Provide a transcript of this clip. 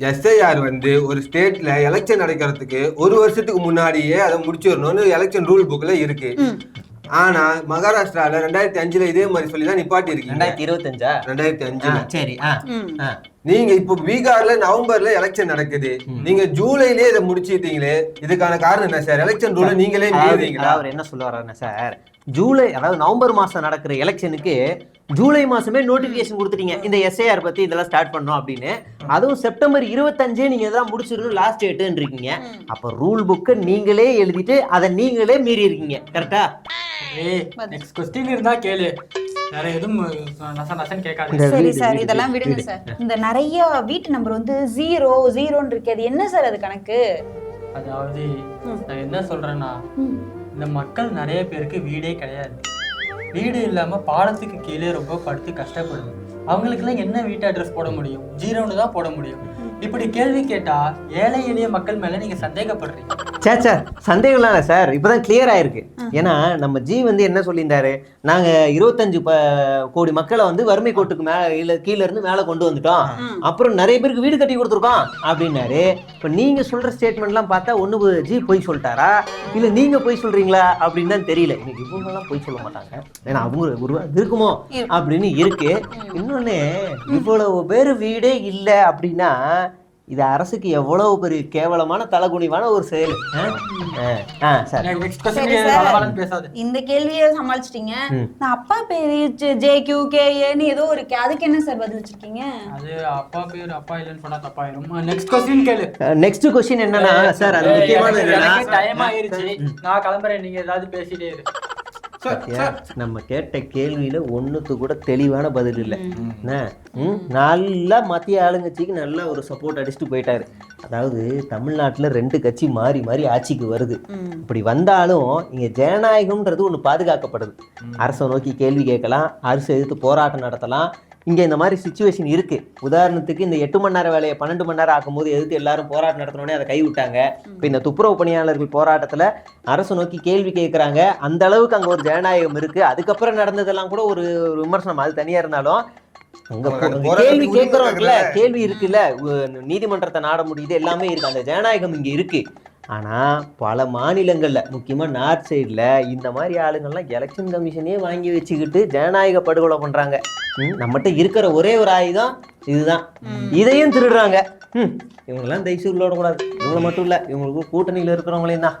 SIR வந்து ஒரு ஸ்டேட்ல எலெக்ஷன் நடக்கிறதுக்கு ஒரு வருஷத்துக்கு முன்னாடியே அதை முடிச்சிடணும்னு எலெக்ஷன் ரூல் புக்ல இருக்கு. ஆனா மகாராஷ்டிரால ரெண்டாயிரத்தி அஞ்சுல இதே மாதிரி சொல்லி தான் நிப்பாட்டி இருக்கீங்க ரெண்டாயிரத்தி இருபத்தஞ்சா? ரெண்டாயிரத்தி அஞ்சுல. சரி. நீங்க இப்போ பீகார்ல நவம்பர்ல எலெக்ஷன் நடக்குது. நீங்க ஜூலைலயே இதை முடிச்சிட்டீங்களே இதுக்கான காரணம் என்ன சார்? எலெக்ஷன் ரூல நீங்களே அவர் என்ன சொல்ல வர்றாருன்னா சார் ஜூலை அதாவது நவம்பர் மாசம் நடக்கிற எலெக்ஷனுக்கு ஜூலை மாசமே நோட்டிபிகேஷன் கொடுத்துட்டீங்க. இந்த எஸ்ஐஆர் பத்தி இதெல்லாம் ஸ்டார்ட் பண்ணோம் அப்படின்னு. அதுவும் செப்டம்பர் இருபத்தஞ்சே நீங்க இதெல்லாம் முடிச்சிடணும் லாஸ்ட் டேட்டுன்னு இருக்கீங்க. அப்ப ரூல் புக்கை நீங்களே எழுதிட்டு அதை நீங்களே மீறி இருக்கீங்க கரெக்டா நெக்ஸ்ட் கொஸ்டின் இருந்தா கேளு. வேற எதுவும் நச நசன்னு கேட்காது சரி சார் இதெல்லாம் விடுங்க சார். இந்த நிறைய வீட்டு நம்பர் வந்து ஜீரோ ஜீரோன்னு இருக்கு. அது என்ன சார் அது கணக்கு? அதாவது நான் என்ன சொல்றேன்னா இந்த மக்கள் நிறைய பேருக்கு வீடே கிடையாது. வீடு இல்லாம பாலத்துக்கு கீழே ரொம்ப படுத்து கஷ்டப்படுது. அவங்களுக்கெல்லாம் என்ன வீட்டு அட்ரஸ் போட முடியும்? ஜீரோன்னு தான் போட முடியும். இப்படி கேள்வி கேட்டா ஏழை எளிய மக்கள் மேல நீங்க சந்தேகப்படுறீங்க. சே சே சந்தேகம்லாம் இல்லை சார். இப்போதான் கிளியர் ஆயிருக்கு. ஏன்னா நம்ம ஜி வந்து என்ன சொல்லியிருந்தாரு? நாங்க இருபத்தஞ்சு கோடி மக்களை வந்து வறுமை கோட்டுக்கு மேல இல்ல கீழ இருந்து மேல கொண்டு வந்துட்டோம். அப்புறம் நிறைய பேருக்கு வீடு கட்டி கொடுத்துருக்கோம் அப்படின்னாரு. இப்போ நீங்க சொல்ற ஸ்டேட்மெண்ட்லாம் பார்த்தா ஒண்ணு ஜி பொய் சொல்லிட்டாரா? இல்ல நீங்க பொய் சொல்றீங்களா? அப்படின்னு தான் தெரியல. எனக்கு இவங்கெல்லாம் பொய் சொல்ல மாட்டாங்க. ஏன்னா அவங்க ஒரு இருக்குமோ? அப்படின்னு இருக்கு. இன்னொன்னு இவ்வளவு பேர் வீடே இல்லை அப்படின்னா இது அரசுக்கு எவ்வளவு பெரிய கேவலமான தலகுனிவான ஒரு செயல். இந்த கேள்வியை சமாளிச்சிட்டீங்க. நான் அப்பா பேரு ஜே கியூ கே ஏன்னு ஏதோ இருக்கு அதுக்கு என்ன சார் பதில் வச்சிருக்கீங்க? அது அப்பா பேர் அப்பா இல்லைன்னு சொன்னா தப்பாயிரும் நெக்ஸ்ட் கொஸ்டின் கேளு. நெக்ஸ்ட் கொஸ்டின் என்னன்னா சார் அது முக்கியமானது டைம் ஆயிருச்சு. நான் கிளம்புறேன். நீங்க ஏதாவது பேசிட்டே இரு? நம்ம கேட்ட கேள்வியில ஒண்ணுக்கு கூட தெளிவான பதில் இல்லை. நல்லா மத்திய ஆளுங்கட்சிக்கு நல்ல ஒரு சப்போர்ட் அடிச்சுட்டு போயிட்டாரு. அதாவது தமிழ்நாட்டுல ரெண்டு கட்சி மாறி மாறி ஆட்சிக்கு வருது. இப்படி வந்தாலும் இங்க ஜனநாயகம்ன்றது ஒண்ணு பாதுகாக்கப்படுது. அரசை நோக்கி கேள்வி கேட்கலாம் அரசு எதிர்த்து போராட்டம் நடத்தலாம் இங்க இந்த மாதிரி சுச்சுவேஷன் இருக்கு. உதாரணத்துக்கு இந்த எட்டு மணி நேரம் வேலையை பன்னெண்டு மணி நேரம் ஆக்கும்போது எதிர்த்து எல்லாரும் போராட்டம் நடத்தினோடனே அதை கைவிட்டாங்க. இப்போ இந்த துப்புரவு பணியாளர்கள் போராட்டத்துல அரசு நோக்கி கேள்வி கேட்குறாங்க அந்த அளவுக்கு அங்க ஒரு ஜனநாயகம் இருக்கு. அதுக்கப்புறம் நடந்ததெல்லாம் கூட ஒரு விமர்சனம். அது தனியா இருந்தாலும் கேள்வி கேட்கறோம்ல? கேள்வி இருக்குல்ல. நீதிமன்றத்தை நாட முடியுது. எல்லாமே இருக்கு. அந்த ஜனநாயகம் இங்க இருக்கு. ஆனா பல மாநிலங்கள்ல முக்கியமா நார்த் சைடுல இந்த மாதிரி ஆளுங்கள்லாம் எலெக்ஷன் கமிஷனே வாங்கி வச்சுக்கிட்டு ஜனநாயக படுகொலை பண்றாங்க. நம்மகிட்ட இருக்கிற ஒரே ஒரு ஆயுதம் இதுதான். இதையும் திருடுறாங்க. ம், இவங்கெல்லாம் தயவுசெய்து விட கூடாது இவங்கள மட்டும் இல்ல இவங்களுக்கு கூட்டணியில இருக்கிறவங்களையும் தான்.